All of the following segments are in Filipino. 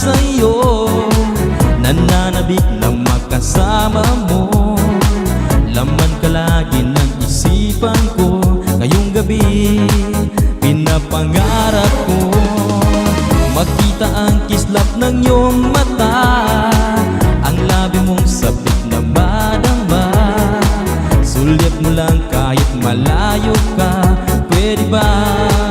sa'yo. Nananabik na makasama mo. Laman ka lagi ng isipan ko. Ngayong gabi Pinapangarap ko. Makita ang kislap ng iyong mata. Ang labi mong sabik na madama. Sulit mo lang kahit malayo ka. Pwede ba?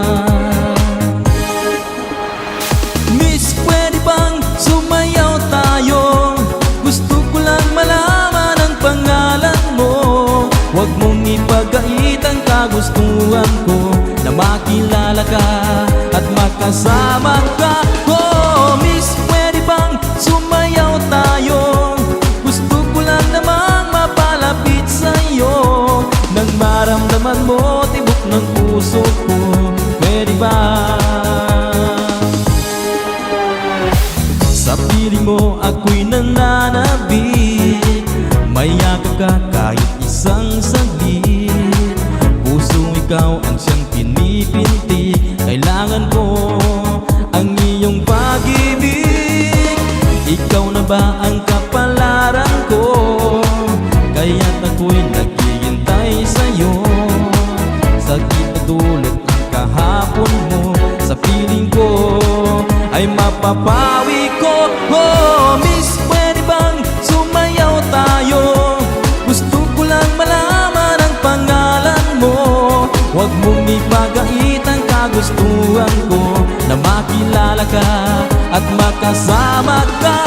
Huwag mong ipagait ang kagustuhan ko Na makilala ka at makasama ka Oh, Miss, pwede bang sumayaw tayo? Gusto ko lang namang mapalapit sa'yo Nang maramdaman mo tibok ng puso ko Pwede ba? Sa piling mo ako'y nananabik Mayakap ka ikaw ang siyang pinipinti. Kailangan ko ang iyong pag-ibig. Ikaw na ba ang kapalaran ko? Kaya't ako'y naghihintay sa'yo. Sakit na tulad ang kahapon mo Sa piling ko ay mapapawi ko. Oh, miss, Huwag mong ipagait ang kagustuhan ko Na makilala ka at makasama ka